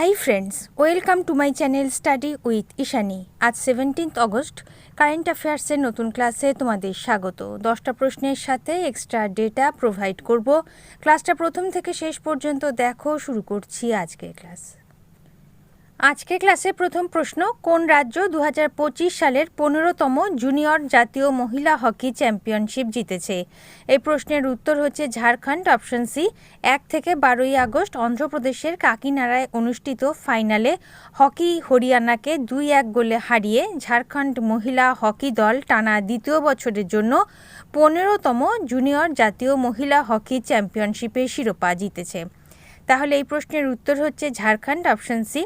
Hi friends welcome to my channel study with Ishani আজ seventeenth August current অ্যাফেয়ার্সের নতুন ক্লাসে তোমাদের স্বাগত। দশটা প্রশ্নের সাথে এক্সট্রা ডেটা প্রোভাইড করব। ক্লাসটা প্রথম থেকে শেষ পর্যন্ত দেখো, শুরু করছি আজকের ক্লাস আজকে ক্লাসে প্রথম প্রশ্ন, কোন রাজ্য দু হাজার পঁচিশ সালের পনেরোতম জুনিয়র জাতীয় মহিলা হকি চ্যাম্পিয়নশিপ জিতেছে? এই প্রশ্নের উত্তর হচ্ছে ঝাড়খণ্ড, অপশন সি, এক থেকে বারোই আগস্ট অন্ধ্রপ্রদেশের কাকিনাড়ায় অনুষ্ঠিত ফাইনালে হকি হরিয়ানাকে দুই এক গোলে হারিয়ে ঝাড়খণ্ড মহিলা হকি দল টানা দ্বিতীয় বছরের জন্য পনেরোতম জুনিয়র জাতীয় মহিলা হকি চ্যাম্পিয়নশিপের শিরোপা জিতেছে। তাহলে এই প্রশ্নের উত্তর হচ্ছে ঝাড়খণ্ড, অপশন সি।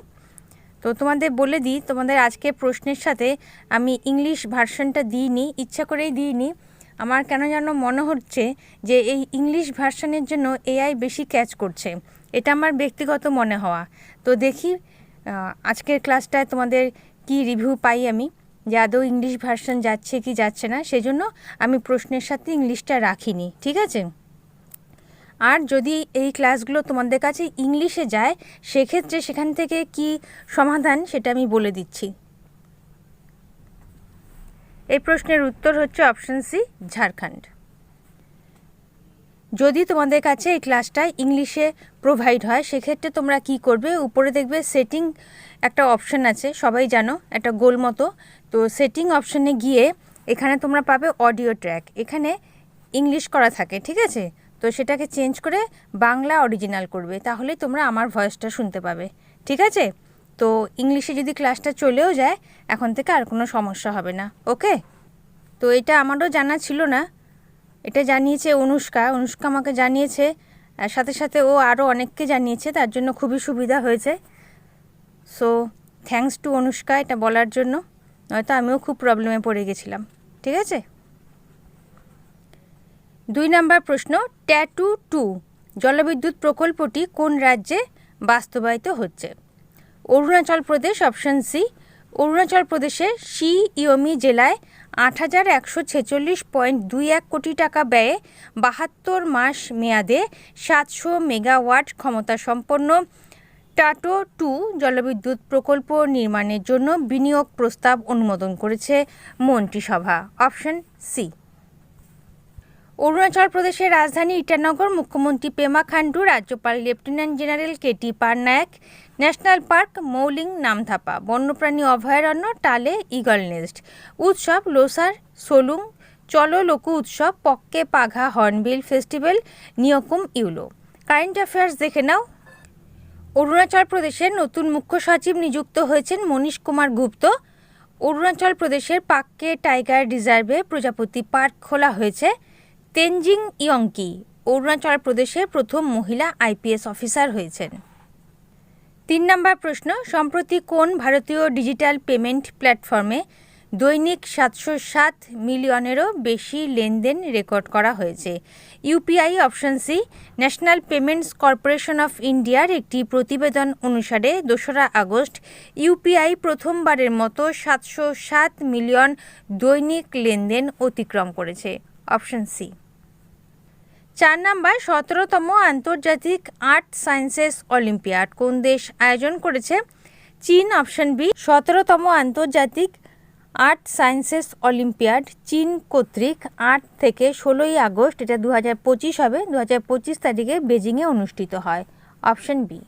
তো তোমাদের বলে দিই, তোমাদের আজকে প্রশ্নের সাথে আমি ইংলিশ ভার্সনটা দিইনি, ইচ্ছা করেই দিইনি। আমার কেন যেন মনে হচ্ছে যে এই ইংলিশ ভার্সনের জন্য এআই বেশি ক্যাচ করছে। এটা আমার ব্যক্তিগত মনে হওয়া। তো দেখি আজকের ক্লাসটায় তোমাদের কি রিভিউ পাই আমি। যে আদৌ ইংলিশ ভার্সন যাচ্ছে কি যাচ্ছে না, সেজন্য আমি প্রশ্নের সাথে ইংলিশটা রাখিনি, ঠিক আছে? আর যদি এই ক্লাসগুলো তোমাদের কাছে ইংলিশে যায়, সেক্ষেত্রে সেখান থেকে কি সমাধান সেটা আমি বলে দিচ্ছি। এই প্রশ্নের উত্তর হচ্ছে অপশন সি, ঝাড়খণ্ড। যদি তোমাদের কাছে এই ক্লাসটা ইংলিশে প্রোভাইড হয়, সেক্ষেত্রে তোমরা কি করবে? উপরে দেখবে সেটিং একটা অপশন আছে, সবাই জানো, একটা গোল মতো। তো সেটিং অপশনে গিয়ে এখানে তোমরা পাবে অডিও ট্র্যাক এখানে ইংলিশ করা থাকে, ঠিক আছে? তো সেটাকে চেঞ্জ করে বাংলা অরিজিনাল করবে, তাহলেই তোমরা আমার ভয়েসটা শুনতে পাবে, ঠিক আছে? তো ইংলিশে যদি ক্লাসটা চলেও যায়, এখন থেকে আর কোনো সমস্যা হবে না, ওকে? তো এটা আমারও জানা ছিল না, এটা জানিয়েছে অনুষ্কা অনুষ্কা আমাকে জানিয়েছে সাথে সাথে ও আরও অনেককে জানিয়েছে, তার জন্য খুবই সুবিধা হয়েছে। সো থ্যাংকস টু অনুষ্কা এটা বলার জন্য, নয়তো আমিও খুব প্রবলেমে পড়ে গেছিলাম, ঠিক আছে? দুই নম্বর প্রশ্ন, ট্যাটু টু, জলবিদ্যুৎ প্রকল্পটি কোন রাজ্যে বাস্তবায়িত হচ্ছে? অরুণাচল প্রদেশ অপশন সি, অরুণাচল প্রদেশের সি ইয়মি জেলায় আট হাজার একশো ছেচল্লিশ পয়েন্ট দুই এক কোটি টাকা ব্যয়ে বাহাত্তর মাস মেয়াদে সাতশো মেগাওয়াট ক্ষমতা সম্পন্ন টাটো টু জলবিদ্যুৎ প্রকল্প নির্মাণের জন্য বিনিয়োগ প্রস্তাব অনুমোদন করেছে মন্ত্রিসভা। Option C. অরুণাচল প্রদেশের রাজধানী ইটানগর মুখ্যমন্ত্রী পেমা খান্ডু রাজ্যপাল lieutenant general K T Parnaik national park Mouling Namdapha বন্যপ্রাণী অভয়ারণ্য টালে ইগল নেস্ট, উৎসব লোসার সোলুং, চলো লোকু উৎসব, Pakke Paga hornbill festival, Nyokum Yullo. Current affairs দেখে নাও। অরুণাচল প্রদেশের নতুন মুখ্য সচিব নিযুক্ত হয়েছেন মনীষ কুমার গুপ্ত। অরুণাচল প্রদেশের পাক্কে টাইগার রিজার্ভে প্রজাপতি পার্ক খোলা হয়েছে। তেনজিং ইয়ংকি, অরুণাচল প্রদেশের প্রথম মহিলা আইপিএস অফিসার হয়েছেন। তিন নম্বর প্রশ্ন, সম্প্রতি কোন ভারতীয় ডিজিটাল পেমেন্ট প্ল্যাটফর্মে দৈনিক সাতশো সাত মিলিয়নেরও বেশি লেনদেন রেকর্ড করা হয়েছে? UPI option C, national payments corporation of ইন্ডিয়ার একটি প্রতিবেদন অনুসারে দোসরা আগস্ট ইউপিআই প্রথমবারের মতো সাতশো সাত মিলিয়ন দৈনিক লেনদেন অতিক্রম করেছে। Option C. চার নাম্বার, সতেরোতম আন্তর্জাতিক আর্ট সায়েন্সেস অলিম্পিয়াড। কোন দেশ আয়োজন করেছে? চীন, অপশন বি, সতেরোতম আন্তর্জাতিক আর্ট সায়েন্সেস অলিম্পিয়াড। চীন কর্তৃক আট থেকে ষোলোই আগস্ট, এটা দু হাজার পঁচিশ হবে দু হাজার পঁচিশ তারিখে বেজিংয়ে অনুষ্ঠিত হয়। Option B.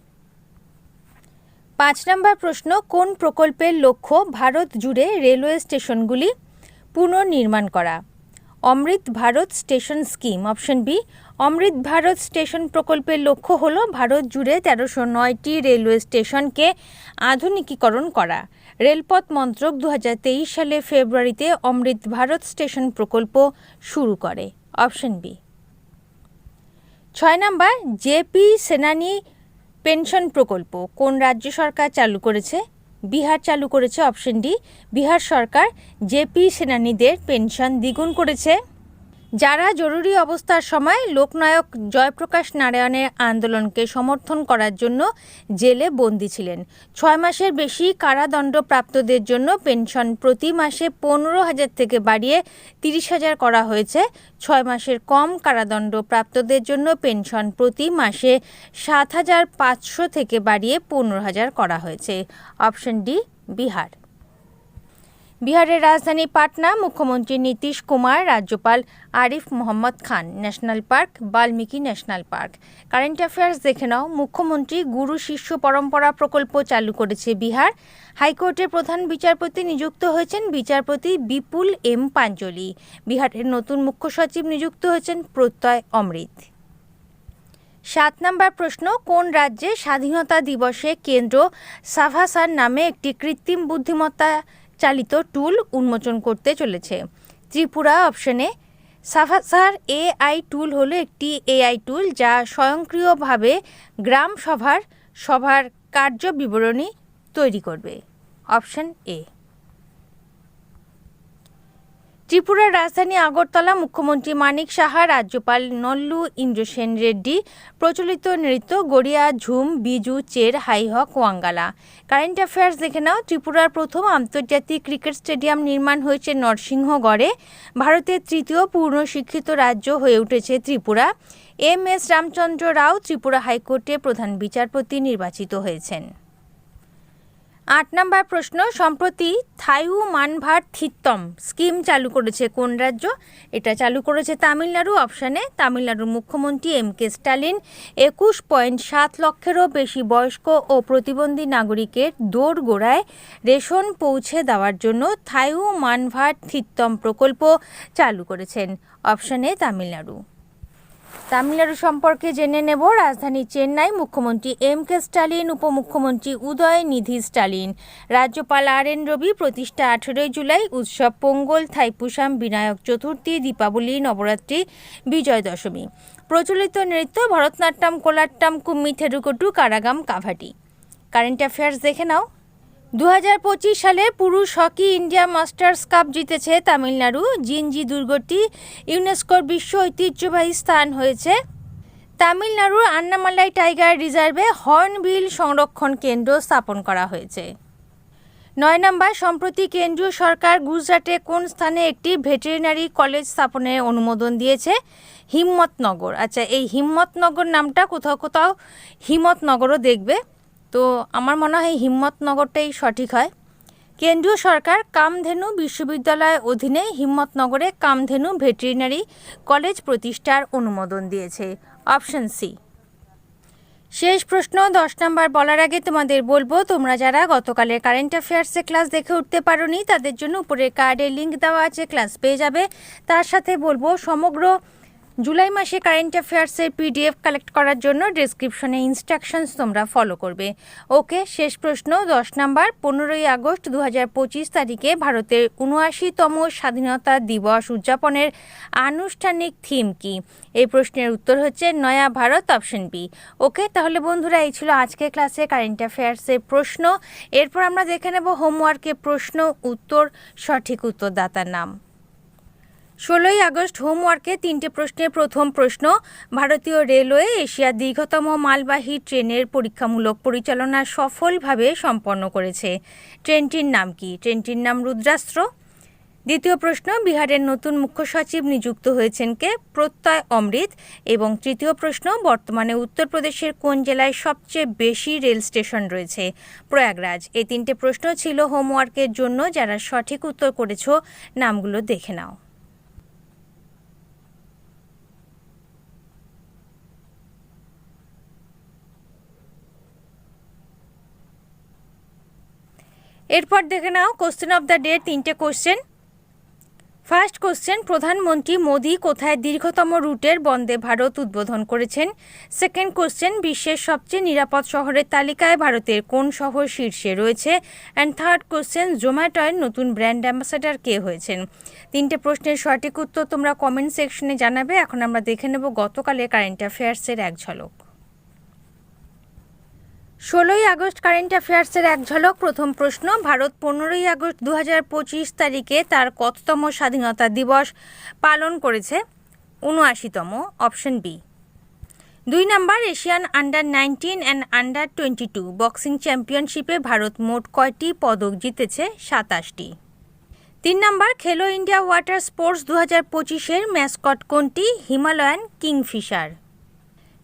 পাঁচ নম্বর প্রশ্ন, কোন প্রকল্পের লক্ষ্য ভারত জুড়ে রেলওয়ে স্টেশনগুলি পুনর্নির্মাণ করা? Amrit Bharat station scheme. Option B, Amrit Bharat station প্রকল্পের লক্ষ্য হল ভারত জুড়ে তেরোশো নয়টি রেলওয়ে স্টেশনকে আধুনিকীকরণ করা। রেলপথ মন্ত্রক দু হাজার তেইশ সালে ফেব্রুয়ারিতে অমৃত ভারত স্টেশন প্রকল্প শুরু করে। Option B. ছয় নম্বর জেপি সেনানি পেনশন প্রকল্প। কোন রাজ্য সরকার চালু করেছে? বিহার চালু করেছে অপশন ডি। বিহার সরকার জেপি সেনানীদের পেনশন দ্বিগুণ করেছে। যারা জরুরি অবস্থার সময় লোকনায়ক জয়প্রকাশ নারায়ণের আন্দোলনকে সমর্থন করার জন্য জেলে বন্দী ছিলেন। ছয় মাসের বেশি কারাদণ্ডপ্রাপ্তদের জন্য পেনশন প্রতি মাসে পনেরো হাজার থেকে বাড়িয়ে তিরিশ হাজার করা হয়েছে। ছয় মাসের কম কারাদণ্ডপ্রাপ্তদের জন্য পেনশন প্রতি মাসে সাত হাজার পাঁচশো থেকে বাড়িয়ে পনেরো হাজার করা হয়েছে। Option D, Bihar. বিহারের রাজধানী পাটনা, মুখ্যমন্ত্রী নীতিশ কুমার, রাজ্যপাল Arif Mohammad Khan, national park, Valmiki national park. Current affairs দেখে নাও, মুখ্যমন্ত্রী গুরু শিষ্য পরম্পরা প্রকল্প চালু করেছে বিহার। হাইকোর্টের প্রধান বিচারপতি নিযুক্ত হয়েছেন বিচারপতি বিপুল এম পাঞ্চলি বিহারের নতুন মুখ্য সচিব নিযুক্ত হয়েছেন প্রত্যয় অমৃত। সাত নম্বর প্রশ্ন, কোন রাজ্যে স্বাধীনতা দিবসে কেন্দ্র সাভাসার নামে একটি কৃত্রিম বুদ্ধিমত্তা চালিত টুল উন্মোচন করতে চলেছে। ত্রিপুরা অপশনে সাফাসার এআই টুল হলো একটি এআই টুল যা স্বয়ংক্রিয়ভাবে গ্রাম সভার সভার কার্য বিবরণী তৈরি করবে। Option A. ত্রিপুরার রাজধানী আগরতলা মুখ্যমন্ত্রী মানিক সাহা, রাজ্যপাল নল্লু ইন্দ্রসেন রেড্ডি, প্রচলিত নৃত্য গড়িয়া, ঝুম, বিজু, চের, হাইহক, ওয়াঙ্গালা। কারেন্ট অ্যাফেয়ার্স দেখে নাও, ত্রিপুরার প্রথম আন্তর্জাতিক ক্রিকেট স্টেডিয়াম নির্মাণ হয়েছে নরসিংহগড়ে। ভারতের তৃতীয় পূর্ণ শিক্ষিত রাজ্য হয়ে উঠেছে ত্রিপুরা। এম এস রামচন্দ্র রাও ত্রিপুরা হাইকোর্টে প্রধান বিচারপতি নির্বাচিত হয়েছেন। আট নম্বর প্রশ্ন, সম্প্রতি থাইউ মানভার থিত্তম স্কিম চালু করেছে কোন রাজ্য? এটা চালু করেছে তামিলনাড়ু, অপশানে তামিলনাড়ুর মুখ্যমন্ত্রী এম কে স্টালিন একুশ পয়েন্ট সাত লক্ষেরও বেশি বয়স্ক ও প্রতিবন্ধী নাগরিকের দৌড় গোড়ায় রেশন পৌঁছে দেওয়ার জন্য থাইউ মানভার থিত্তম প্রকল্প চালু করেছেন, অপশানে তামিলনাড়ু। তামিলনাড়ু সম্পর্কে জেনে নেব। রাজধানী চেন্নাই মুখ্যমন্ত্রী এম কে স্টালিন, উপমুখ্যমন্ত্রী উদয়, নিধি স্টালিন। রাজ্যপাল আর এন রবি প্রতিষ্ঠা আঠেরোই জুলাই, উৎসব পোঙ্গল, থাইপুসাম, বিনায়ক চতুর্থী, দীপাবলি, নবরাত্রি, বিজয় দশমী। প্রচলিত নৃত্য ভরতনাট্যম, কোলাট্টম, কুম্মি, থেরুকটু, কারাগাম, কাভাটি। কারেন্ট অ্যাফেয়ার্স দেখে নাও। দু হাজার পঁচিশ সালে পুরুষ হকি ইন্ডিয়া মাস্টার্স কাপ জিতেছে তামিলনাড়ু। জিনজি দুর্গটি ইউনেস্কোর বিশ্ব ঐতিহ্যবাহী স্থান হয়েছে। তামিলনাড়ুর আন্নামালাই টাইগার রিজার্ভে হর্নবিল সংরক্ষণ কেন্দ্র স্থাপন করা হয়েছে। নয় নম্বর, সম্প্রতি কেন্দ্রীয় সরকার গুজরাটে কোন স্থানে একটি ভেটেরিনারি কলেজ স্থাপনের অনুমোদন দিয়েছে? হিম্মতনগর। আচ্ছা এই হিম্মতনগর নামটা কোথাও কোথাও হিম্মতনগরও দেখবে। তো আমার মনে হয় হিম্মতনগরটাই সঠিক হয়। কেন্দ্রীয় সরকার কামধেনু বিশ্ববিদ্যালয়ের অধীনে হিম্মতনগরে কামধেনু ভেটেরিনারি কলেজ প্রতিষ্ঠার অনুমোদন দিয়েছে। Option C. শেষ প্রশ্ন, দশ নম্বর বলার আগে তোমাদের বলব, তোমরা যারা গতকালের কারেন্ট অ্যাফেয়ার্সে ক্লাস দেখে উঠতে পারোনি, তাদের জন্য উপরে কার্ডে লিঙ্ক দেওয়া আছে ক্লাস পেয়ে যাবে। তার সাথে বলব, সমগ্র জুলাই মাসে কারেন্ট অ্যাফেয়ার্সের পিডিএফ কালেক্ট করার জন্য ডিসক্রিপশনে ইনস্ট্রাকশনস তোমরা ফলো করবে। ওকে, শেষ প্রশ্ন, দশ নাম্বার, পনেরোই আগস্ট দু হাজার পঁচিশ তারিখে ভারতের উনআশিতম স্বাধীনতা দিবস উদযাপনের আনুষ্ঠানিক থিম কি? এই প্রশ্নের উত্তর হচ্ছে নয়া ভারত অপশন বি ওকে, তাহলে বন্ধুরা, এই ছিল আজকের ক্লাসে কারেন্ট অ্যাফেয়ার্সের প্রশ্ন। এরপর আমরা দেখে নেব হোমওয়ার্কের প্রশ্ন, উত্তর, সঠিক উত্তরদাতার নাম। ষোলোই আগস্ট হোমওয়ার্কে তিনটে প্রশ্নের প্রথম প্রশ্ন, ভারতীয় রেলওয়ে এশিয়ার দীর্ঘতম মালবাহী ট্রেনের পরীক্ষামূলক পরিচালনা সফলভাবে সম্পন্ন করেছে। ট্রেনটির নাম কি? ট্রেনটির নাম রুদ্রাস্ত্র। দ্বিতীয় প্রশ্ন, বিহারের নতুন মুখ্য সচিব নিযুক্ত হয়েছেন কে? প্রত্যয় অমৃত। এবং তৃতীয় প্রশ্ন, বর্তমানে উত্তরপ্রদেশের কোন জেলায় সবচেয়ে বেশি রেল স্টেশন রয়েছে? প্রয়াগরাজ। এই তিনটে প্রশ্ন ছিল হোমওয়ার্কের জন্য। যারা সঠিক উত্তর করেছ, নামগুলো দেখে নাও। এরপর দেখে নাও কোশ্চেন অফ দ্য ডে তিনটে কোশ্চেন ফার্স্ট কোশ্চেন প্রধানমন্ত্রী মোদি কোথায় দীর্ঘতম রুটের বন্দে ভারত উদ্বোধন করেছেন? সেকেন্ড কোশ্চেন বিশ্বের সবচেয়ে নিরাপদ শহরের তালিকায় ভারতের কোন শহর শীর্ষে রয়েছে? অ্যান্ড থার্ড কোশ্চেন জোম্যাটোয়ের নতুন ব্র্যান্ড অ্যাম্বাসাডার কে হয়েছেন? তিনটে প্রশ্নের সঠিক উত্তর তোমরা কমেন্ট সেকশনে জানাবে। এখন আমরা দেখে নেব গতকালের কারেন্ট অ্যাফেয়ার্সের এক ঝলক। ষোলোই আগস্ট কারেন্ট অ্যাফেয়ার্সের এক ঝলক, প্রথম প্রশ্ন, ভারত পনেরোই আগস্ট দু হাজার পঁচিশ তারিখে তার কততম স্বাধীনতা দিবস পালন করেছে? উনআশিতম, অপশন বি। দুই নম্বর, Asian under nineteen and under twenty two boxing চ্যাম্পিয়নশিপে ভারত মোট কয়টি পদক জিতেছে? সাতাশটি। তিন নম্বর, খেলো ইন্ডিয়া ওয়াটার স্পোর্টস দু হাজার পঁচিশের ম্যাসকট কোনটি? Himalayan kingfisher.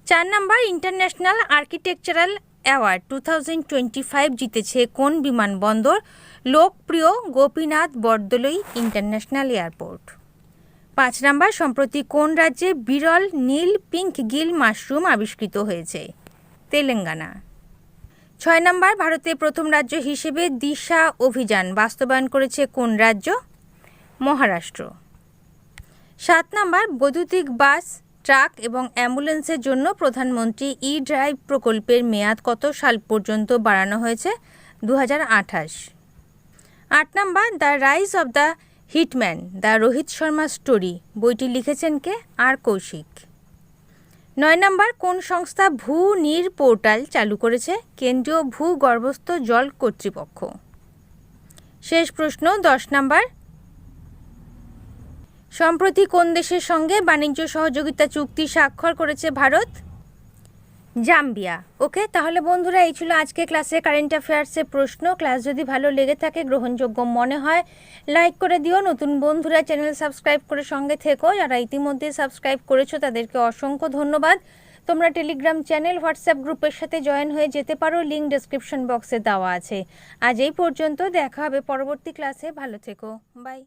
চার নম্বর, international architectural award two thousand twenty five জিতেছে কোন বিমানবন্দর? Lokpriya Gopinath Bordoloi international airport. পাঁচ নম্বর, সম্প্রতি কোন রাজ্যে বিরল নীল পিঙ্ক গিল মাশরুম আবিষ্কৃত হয়েছে? তেলেঙ্গানা। ছয় নম্বর ভারতে প্রথম রাজ্য হিসেবে দিশা অভিযান বাস্তবায়ন করেছে কোন রাজ্য? মহারাষ্ট্র। সাত নম্বর, বৈদ্যুতিক বাস ট্রাক এবং অ্যাম্বুলেন্সের জন্য প্রধানমন্ত্রী ই ড্রাইভ প্রকল্পের মেয়াদ কত সাল পর্যন্ত বাড়ানো হয়েছে? দু আট নম্বর, the rise of the hitman, the Rohit Sharma story, বইটি লিখেছেন কে? আর কৌশিক। নয় নম্বর, কোন সংস্থা ভূ নীর পোর্টাল চালু করেছে? কেন্দ্রীয় ভূগর্ভস্থ জল কর্তৃপক্ষ। শেষ প্রশ্ন, দশ নম্বর সম্প্রতি কোন দেশের সঙ্গে বাণিজ্য সহযোগিতা চুক্তি স্বাক্ষর করেছে ভারত? জাম্বিয়া। ওকে, তাহলে বন্ধুরা, এই ছিল আজকে ক্লাসে কারেন্ট অ্যাফেয়ার্সের প্রশ্ন। ক্লাস যদি ভালো লেগে থাকে, গ্রহণযোগ্য মনে হয়, লাইক করে দিও। নতুন বন্ধুরা, চ্যানেল সাবস্ক্রাইব করে সঙ্গে থেকো। যারা ইতিমধ্যে সাবস্ক্রাইব করেছ, তাদেরকে অসংখ্য ধন্যবাদ। তোমরা টেলিগ্রাম চ্যানেল, হোয়াটসঅ্যাপ গ্রুপের সাথে জয়েন হয়ে যেতে পারো। লিঙ্ক ডেসক্রিপশন বক্সে দেওয়া আছে। আজ এই পর্যন্ত, দেখা হবে পরবর্তী ক্লাসে। ভালো থেকো। বাই।